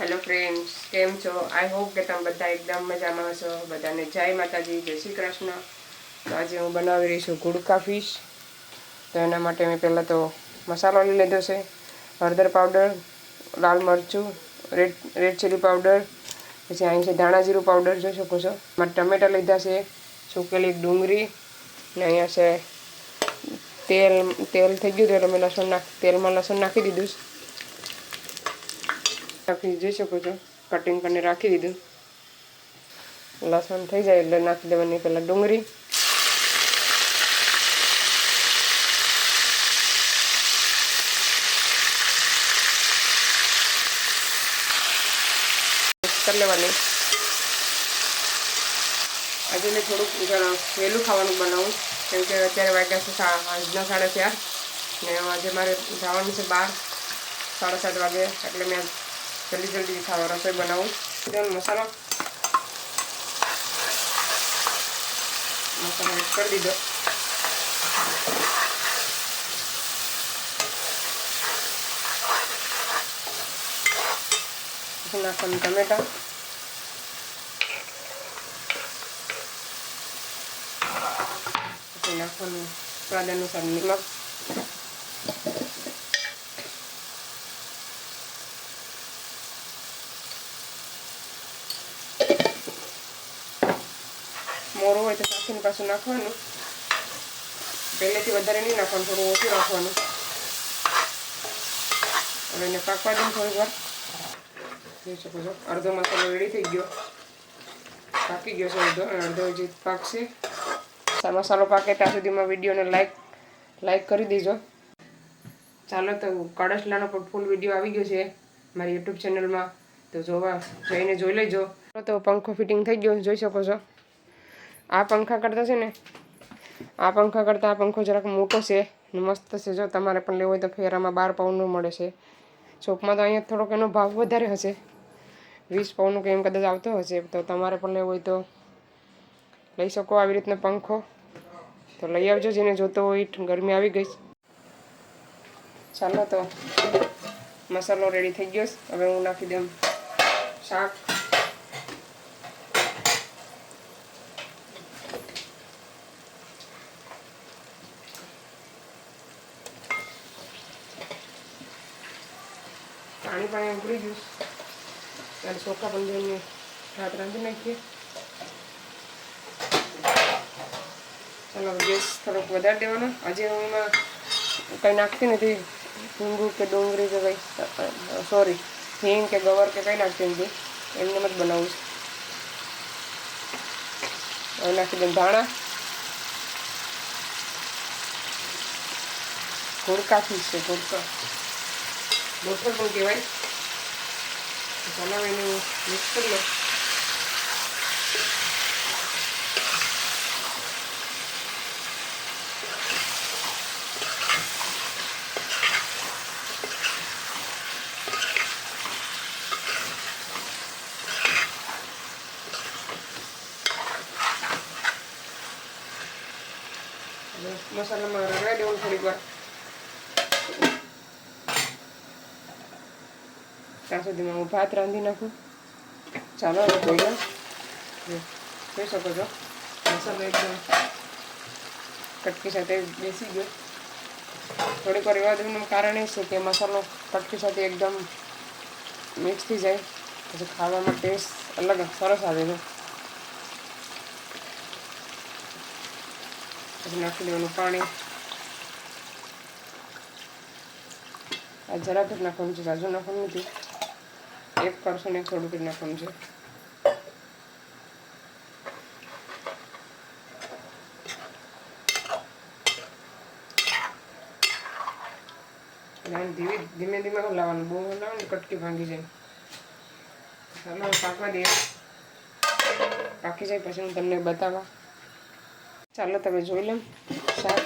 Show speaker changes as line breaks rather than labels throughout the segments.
Hello friends કેમ છો? I hope કે તમે બધા એકદમ મજામાં હશો. બધાને જય માતાજી, જય શ્રી કૃષ્ણ. તો આજે હું બનાવી રહી છું ગુડકા ફિશ. તો એના માટે મેં પહેલાં તો મસાલો લઈ લીધો છે. હળદર પાવડર, લાલ મરચું, રેડ રેડ ચીલી પાવડર, પછી અહીં છે ધાણા જીરું પાવડર જોઈ શકો છો. મારે ટમેટા લીધા છે, સુકેલી ડુંગળી, ને અહીંયા છે તેલ તેલ થઈ ગયું તો એટલે મેં લસણ નાખ તેલમાં લસણ નાખી દીધું છે. નાખી જોઈ શકો છો કટિંગ કરીને રાખી દીધું લસણ થઈ જાય એટલે નાખી દેવાની પહેલાં ડુંગળી. કરી લેવાની. આજે મેં થોડુંક જરા વહેલું ખાવાનું બનાવું. કેમ કે અત્યારે વાગ્યા છે સા- સાંજના સાડા ચાર. ને આજે મારે જવાનું છે બહાર સાડા સાત વાગે. એટલે મેં જલ્દી જલ્દી ખાવા રસોઈ બનાવું મસાલો. મસાલો એડ કરી દીધો. પછી નાખવાનું ટમેટા. પછી નાખવાનું સ્વાદ અનુસાર નિમક. મોરું હોય તો ચાખીને પાછું નાખવાનું. પહેલેથી વધારે નહીં નાખવાનું, થોડું ઓછું રાખવાનું. હવે એને પાકવા દઉં થોડીક વાર. જોઈ શકો છો, અડધો મસાલો રેડી થઈ ગયો. પાકી ગયો છે અડધો, અને અડધો હજી પાકશે મસાલો પાકે ત્યાં સુધીમાં વિડીયોને લાઈક લાઈક કરી દેજો. ચાલો તો કડસલાનો પણ ફૂલ વીડિયો આવી ગયો છે મારી યુટ્યુબ ચેનલમાં તો જોવા જઈને જોઈ લેજો. તો પંખો ફિટિંગ થઈ ગયો, જોઈ શકો છો. આ પંખા કરતાં છે ને, આ પંખા કરતાં આ પંખો જરાક મોટો છે મસ્ત છે. જો તમારે પણ લેવો હોય તો ફેરામાં બાર પાઉન્ડનું મળે છે. શોપમાં તો અહીંયા થોડોક એનો ભાવ વધારે હશે. વીસ પાઉન્ડનું કે એમ કદાચ આવતો હશે. તો તમારે પણ લેવો હોય તો લઈ શકો આવી રીતનો પંખો. તો લઈ આવજો જેને જોતો હોય ગરમી આવી ગઈ. ચાલો તો મસાલો રેડી થઈ ગયો હવે હું નાખી દઉં શાક. પાણી પાણી ઉકળી ગયું. અને ચોખા પણ જઈને ભાત રાંધી નાખીએ. ચાલો ગેસ થોડોક વધારી દેવાનો. આજે હું એમાં કંઈ નાખતી નથી. હિંગુ કે ડુંગળી કે કંઈ સોરી, હિંગ કે ગવર કે કંઈ નાખતી નથી. એમને મત બનાવું છું. હવે નાખી દઉં ધાણા. ઘોડકા ફીસ છે ઘોડકા બોટલ પણ કહેવાય. ચાલો એનું મિક્સ કરી લો હવે મસાલામાં રગડા દેવું થોડીક વાર ત્યાં સુધીમાં હું ભાત રાંધી નાખું. ચાલો, હવે જોઈ લો જોઈ શકો છો. મસાલો એકદમ કટકી સાથે બેસી ગયો. થોડીક વાર એવા દેવાનું કારણ એ છે કે મસાલો કટકી સાથે એકદમ મિક્સ થઈ જાય. પછી ખાવામાં ટેસ્ટ અલગ, સરસ આવે છે. પછી નાખી દેવાનું પાણી. આ જરાક જ નાખવાનું છે સાજુ નાખવાનું નથી. એક કરશું ને થોડું જ નાખવાનું છે. ધીમે ધીમે ધીમે હલાવવાનું બહુ હલાવવાનું ને કટકી ભાંગી જાય. ચાલો પાકવા દઈએ પાકી જાય, પછી હું તમને બતાવવા ચાલો, તમે જોઈ લો. શાક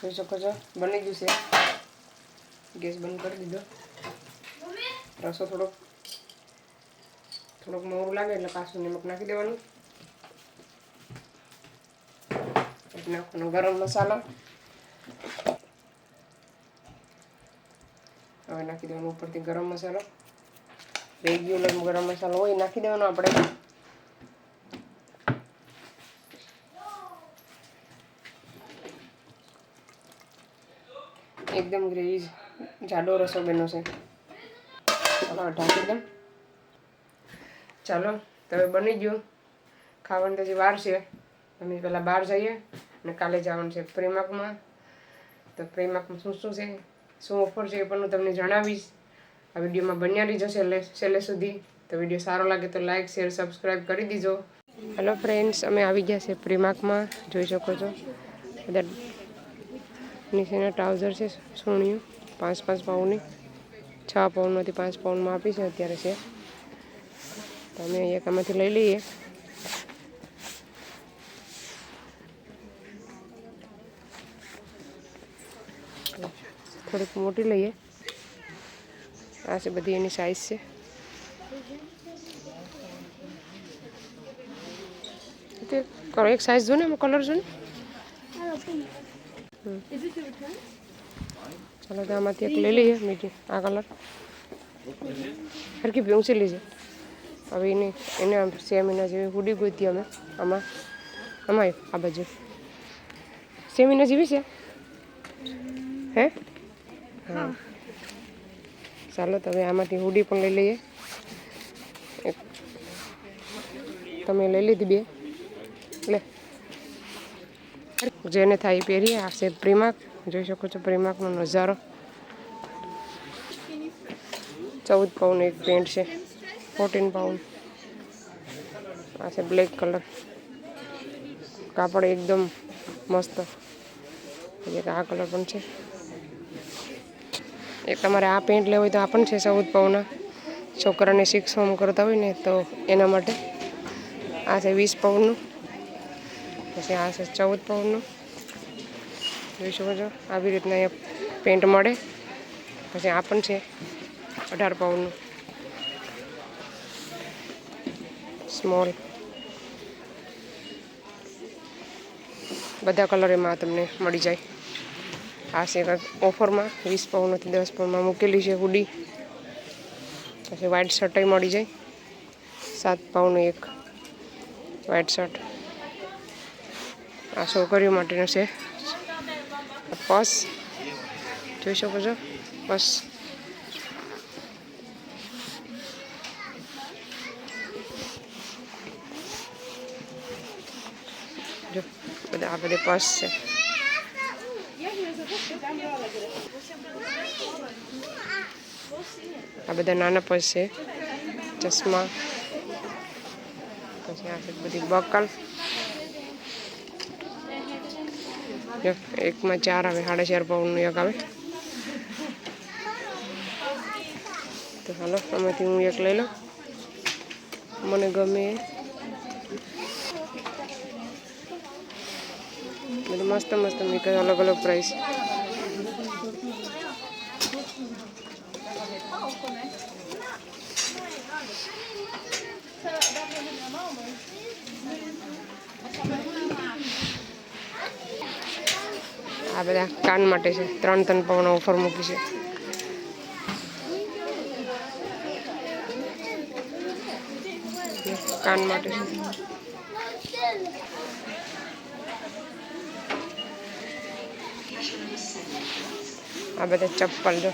જોઈ શકો છો. બની ગયું છે. ગેસ બંધ કરી દીધો. રસો થોડોક થોડોક મોરું લાગે એટલે પાછું નમક નાખી દેવાનું. નાખવાનો ગરમ મસાલો. હવે નાખી દેવાનો ઉપરથી ગરમ મસાલો. રેગ્યુલર ગરમ મસાલો હોય નાખી દેવાનો આપણે. એકદમ ગ્રેવી જાડો રસો બન્યો છે. હવે ઢાંકી દઉં ચાલો તમે બની ગયું. ખાવાની તો વાર છે. અમે પહેલાં બહાર જઈએ અને કાલે જવાનું છે પ્રેમાકમાં. તો પ્રેમાકમાં શું શું છે? શું ઓફર છે એ પણ હું તમને જણાવીશ. આ વિડીયોમાં બન્યા રહીજો છેલ્લે છેલ્લે સુધી. તો વીડિયો સારો લાગે તો લાઇક શેર સબસ્ક્રાઈબ કરી દીજો. હેલો ફ્રેન્ડ્સ અમે આવી ગયા છે પ્રેમાકમાં. જોઈ શકો છો. બધા નીચેના ટ્રાઉઝર છે, સોણિયું પાંચ પાંચ પાઉન્ડની છ પાઉન્ડમાંથી પાંચ પાઉન્ડમાં આપી છે અત્યારે છે. તો અમે એક આમાંથી લઈ લઈએ. થોડીક મોટી લઈએ. આ છે બધી એની સાઈઝ છે. એક સાઈઝ જો ને એમાં કલર જો ને ચાલો તો આમાંથી એક લઈ લઈએ મીઠી આ કલર હરકી ભીંસી લીજે હવે એની એને આમ સેમ એના જેવી હુડી ગોતી અમે આમાં આમાં આ બાજુ સેમ એના જેવી છે હે હા ચાલો તો હવે આમાંથી હુડી પણ લઈ લઈએ તમે લઈ લીધી બે લે જેને થાય પહેરીએ આ પ્રિમાક જોઈ શકો છો પ્રેમાકનો નજારો. ચૌદ પાઉન્ડ એક પેન્ટ છે ફોર્ટીન પાઉન્ડ. આ છે બ્લેક કલર કાપડ એકદમ મસ્ત. આ કલર પણ છે. એક તમારે આ પેન્ટ લેવું હોય તો આ પણ છે ચૌદ પાઉના છોકરાને સિક્સ હોમ કરતા હોય ને તો એના માટે. આ છે વીસ પાઉન્ડનું. પછી આ છે ચૌદ પાઉન્ડનું. જોઈ શકો છો. આવી રીતના અહીંયા પેન્ટ મળે. પછી આ પણ છે અઢાર પાઉન્ડનું. સ્મોલ બધા કલર એમાં તમને મળી જાય. આ છે ઓફરમાં, વીસ પાઉન્ડથી દસ પાઉન્ડમાં મૂકેલી છે હુડી. પછી વ્હાઇટ શર્ટય મળી જાય. સાત પાઉન્ડ એક વ્હાઇટ શર્ટ આ છોકરીઓ માટેનું છે. પર્સ જોઈ શકો છો પર્સ જો બધા આ બધી પર્સ છે આ બધા નાના પર્સ છે ચશ્મા પછી આ બધી બકલ જો એકમાં ચાર આવે, સાડા ચાર પાઉન્ડનું એક આવે. તો હાલો, આમાંથી હું એક લઈ લઉં. મને ગમે. બધું મસ્ત મસ્ત મેક અલગ અલગ પ્રાઇસ આ બધા કાન માટે છે. ત્રણ ત્રણ પાઉન્ડ ઓફર મૂકી છે. કાન માટે આ બધા ચપ્પલ જો.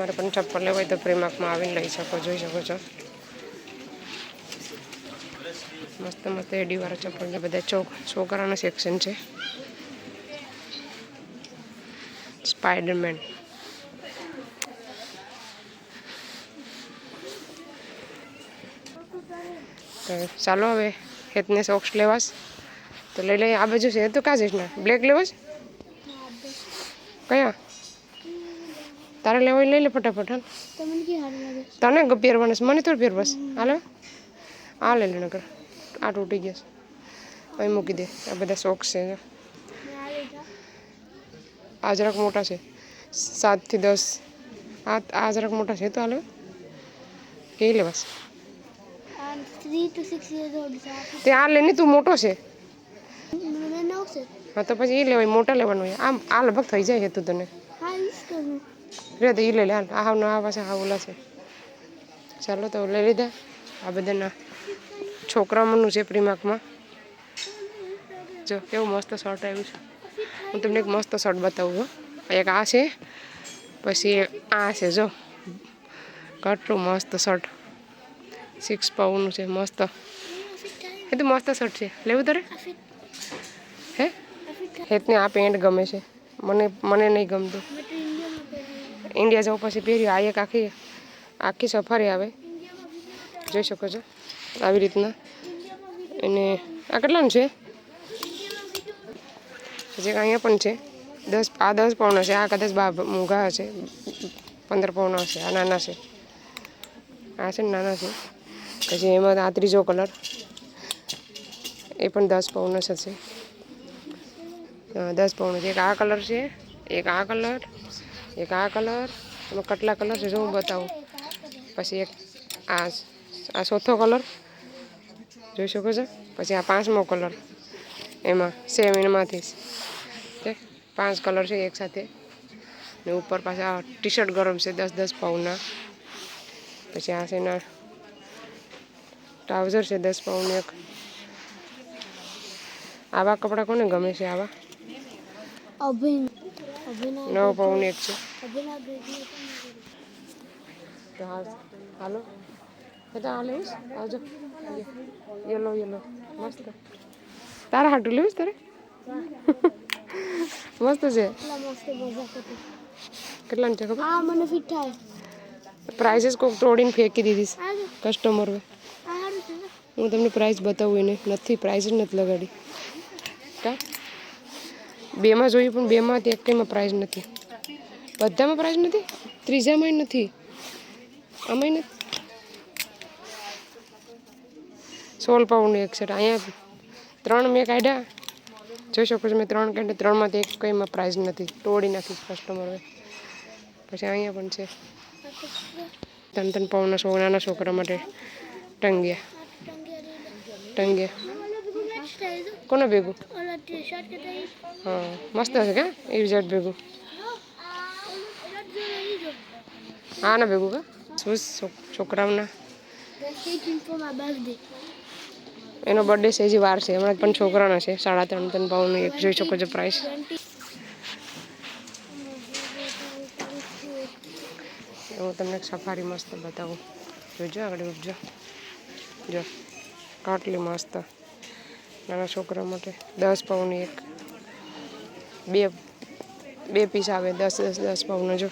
તમારે પણ ચપ્પલ લેવા હોય તો પ્રેમાકમાં આવીને લઈ શકો જોઈ શકો છો. મસ્ત મસ્ત એડીવાળા ચપ્પલ છે બધા ચોક છોકરાનું સેક્શન છે. સ્પાઈડરમેન તો ચાલો હવે હેતને સોક્સ લેવાસ તો લઈ લઈએ આ બાજુ છે તો કાં જઈશ ના બ્લેક લેવાસ કયા? તારે લેવો લઈ લે ફટાફટ તને ગ- પહેરવાના છે મને તો પહેરવાસ હાલે. આ લઈ લે નકર. આ તૂટી ગયા છે. અહીં મૂકી દે. આ બધા શોખ છે.
આ
જરાક મોટા છે. સાતથી દસ. આ આ જરાક મોટા છે તો હાલે.
એ ઓલ્ડ છે.
તે આ લેની તું મોટો છે. હા તો પછી એ લેવાય મોટા લેવાનું આમ આ લગભગ થઈ જાય હેતું તને. રે તો એ લઈ લે, હાલ. આ હાવનો આ પાસે આ ઓલા છે. ચાલો તો લઈ લીધા. આ બધાના છોકરાઓનું છે પ્રીમાર્કમાં જો, કેવું મસ્ત શર્ટ આવ્યું છે. હું તમને એક મસ્ત શર્ટ બતાવું છું એક આ છે, પછી આ છે, જો. કેટલું મસ્ત શર્ટ. સિક્સ પાઉન્ડનું છે, મસ્ત. એ તો મસ્ત શર્ટ છે. લેવું તારે? હે? હેતને આ પેન્ટ ગમે છે. મને મને નહીં ગમતું
મેં તો ઇન્ડિયામાં પહેર્યું
ઇન્ડિયા જવું પછી પહેર્યું. આ એક આખી આખી સફારી આવે. જોઈ શકો છો આવી રીતના. અને આ કેટલાનું છે? જે અહીંયા પણ છે. દસ, આ દસ પાઉન્ડ છે. આ કદાચ બા, મોંઘા હશે. પંદર પાઉન્ડ હશે. આ નાના છે. આ છે ને નાના છે. પછી એમાં આ ત્રીજો કલર. એ પણ દસ જ હશે. દસ પાઉન્ડ છે. એક આ કલર છે. એક આ કલર. એક આ કલર, એમાં કેટલા કલર છે, જો હું બતાવું. પછી એક આ આ ચોથો કલર. જોઈ શકો છો? પછી આ પાંચમો કલર. એમાં સેમ એમાંથી. પાંચ કલર છે એક સાથે. ને ઉપર પાછા ટી શર્ટ ગરમ છે, દસ દસ પાઉન્ડના. પછી આ છે એના ટ્રાઉઝર છે, દસ પાઉન્ડ એક. આવા કપડાં કોને ગમે છે આવા? નવ પાઉન્ડ એક છે. તો હાલ તો આ લેવીશ? આવજો યલો યલો. મસ્ત. તારા હાટું લેવીશ તારે? મસ્ત છે. કેટલાનું છે ખબર?
આ મને ફિટ થાય
પ્રાઇસીસ કોક તોડીને ફેંકી દીધીશ કસ્ટમર હું તમને પ્રાઇસ બતાવું એને નથી પ્રાઇસ જ નથી લગાડી. કા? બેમાં જોયું પણ બેમાં એક કંઈમાં પ્રાઇઝ નથી. બધામાં પ્રાઇઝ નથી? ત્રીજામાં નથી. આમાંય નથી? સોળ પાઉન્ડ એક સેટ અહીંયા ત્રણ મેં કાઢ્યા. જોઈ શકો છો મેં ત્રણ કાઢ્યા. ત્રણમાંથી એક કંઈમાં પ્રાઇઝ નથી. તોડી નાખીશ કસ્ટમર પછી અહીંયા પણ છે. ત્રણ ત્રણ પાઉન્ડના સો નાના છોકરા માટે ટંગ્યા.
ટંગિયા.
કોને ભેગું?
શર્ટ
હા મસ્ત હશે કે? એ રિઝલ્ટ ભેગું? હા ના ભેગું કા? શું છોકરાઓના. એનો બર્થડે છે હજી વાર છે. હમણાં પણ છોકરાના છે સાડા ત્રણ ત્રણ પાઉન્ડનું એક જોઈ શકો છો પ્રાઇસ
20.
હું તમને એક સફારી મસ્ત બતાવું. જોજો આગળ ઉપજો જો કાટલી મસ્ત. નાના છોકરા માટે દસ પાઉન્ડની એક. બે બે પીસ આવે, દસ દસ દસ પાઉન્ડનો જો.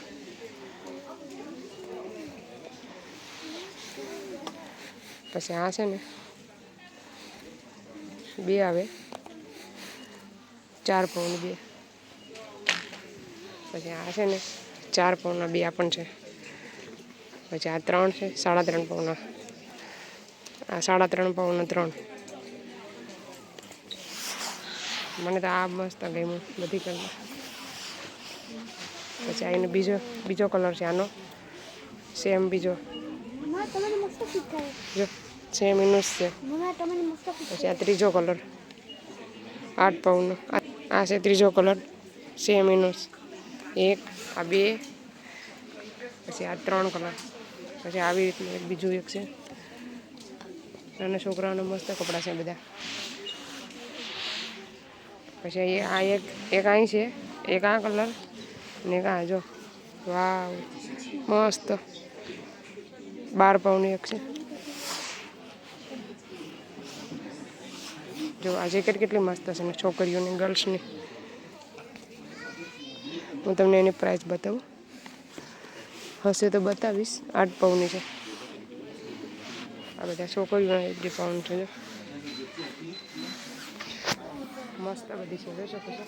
પછી આ છે ને, બે આવે. ચાર પાઉન બે. પછી આ છે ને, ચાર પાઉના બે પણ છે. પછી આ ત્રણ છે, સાડા ત્રણ પાઉના આ સાડા ત્રણ પાઉના ત્રણ. મને તો આ મસ્ત ગમ્યું બધી કલર પછી આ બીજો બીજો કલર છે આનો. સેમ બીજો. જો સેમ એનો છે. પછી આ ત્રીજો કલર આઠ પાઉન્ડનો આ છે ત્રીજો કલર સેમ એનો. એક, આ બે, પછી આ ત્રણ કલર પછી આવી રીતનું એક બીજું એક છે. અને છોકરાઓના મસ્ત કપડાં છે બધા. પછી આ એક એક અહીં છે, એક આ કલર ને એક આ, જો. વાવ, મસ્ત. બાર પાઉની એક છે. જો, આ જેકેટ કેટલી મસ્ત છે ને છોકરીઓની ગર્લ્સની હું તમને એની પ્રાઇસ બતાવું. હશે તો બતાવીશ. આઠ પાઉન્ડની છે. આ બધા છોકરીઓના એક જે પાઉન્ડ છે, જો. મસ્ત બધી છે, જોઈ શકો છો.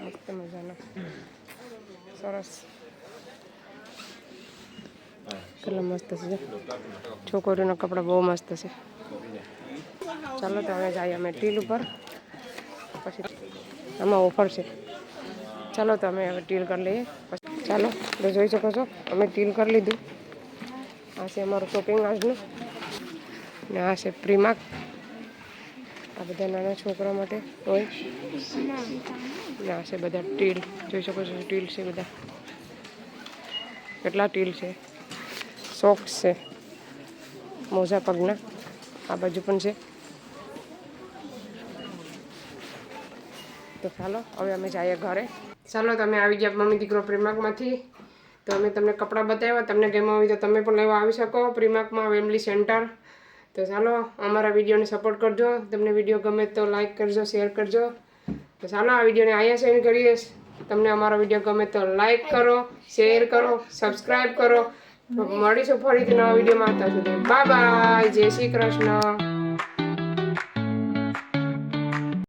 મસ્ત મજાના. સરસ. કેટલા મસ્ત છે. છોકરીઓના કપડાં બહુ મસ્ત છે. ચાલો તો હવે જઈએ અમે ટીલ ઉપર. પછી આમાં ઓફર છે. ચાલો તો અમે હવે ટીલ કરી લઈએ. પછી ચાલો, તો જોઈ શકો છો, અમે ટીલ કરી લીધું. આ છે અમારું શોપિંગ આજનું. ને આ છે પ્રીમાર્ક. આ બધા નાના છોકરા માટે હોય. ના, છે બધા ટીલ. જોઈ શકો છો, ટીલ છે બધા. કેટલા ટીલ છે? સોક્સ છે. મોજા પગના આ બાજુ પણ છે. તો ચાલો, હવે અમે જઈએ ઘરે. ચાલો, તમે આવી ગયા મમ્મી દીકરો પ્રેમાકમાંથી. તો અમે તમને કપડાં બતાવ્યા, તમને ગેમમાં હોય તો તમે પણ લેવા આવી શકો પ્રિમાકમાં વેમલી સેન્ટર. તો ચાલો, અમારા વિડીયોને સપોર્ટ કરજો. તમને વીડિયો ગમે તો લાઈક કરજો શેર કરજો. તો ચાલો, આ વિડીયોને અહીંયા સેન્ડ કરીએ. તમને અમારો વીડિયો ગમે તો લાઈક કરો શેર કરો સબસ્ક્રાઈબ કરો. મળીશું ફરીથી નવા વિડીયોમાં. આવતા સુધી બાય બાય જય શ્રી કૃષ્ણ.